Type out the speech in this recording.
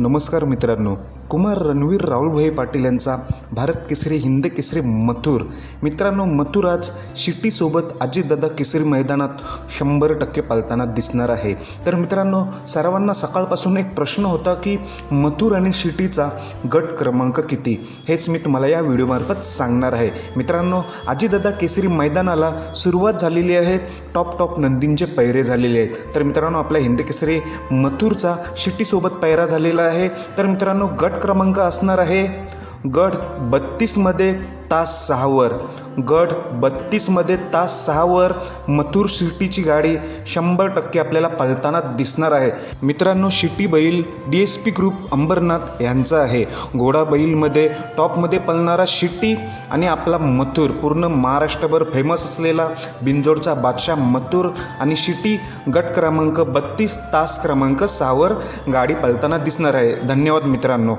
नमस्कार मित्रांनो. कुमार रणवीर राहुलभाई पाटील यांचा भारत केसरी हिंद केसरी मथुर. मित्रांनो मथुर आज शिट्टीसोबत अजितदादा केसरी मैदानात शंभर टक्के पालताना दिसणार आहे. तर मित्रांनो सर्वांना सकाळपासून एक प्रश्न होता की मथुर आणि शिटीचा गट क्रमांक किती? हेच मी तुम्हाला या व्हिडिओमार्फत सांगणार आहे. मित्रांनो अजितदादा केसरी मैदानाला सुरुवात झालेली आहे. टॉप टॉप नंदींचे पैरे झालेले आहेत. तर मित्रांनो आपल्या हिंद केसरी मथुरचा शिट्टीसोबत पैरा झालेला आहे. तर मित्रांनो गट क्रमांक असणार आहे. गट बत्तीसमध्ये तास सहावर गट बत्तीसमध्ये तास सहावर मथुर शिटीची गाडी शंभर टक्के आपल्याला पळताना दिसणार आहे. मित्रांनो शिटी बैल D S P group Ambernath यांचा आहे. घोडा बैलमध्ये टॉपमध्ये पळणारा शिट्टी आणि आपला मथुर पूर्ण महाराष्ट्रभर फेमस असलेला बिंजोडचा बादशाह मथुर आणि शिटी गट क्रमांक बत्तीस तास क्रमांक सहावर गाडी पळताना दिसणार आहे. धन्यवाद मित्रांनो.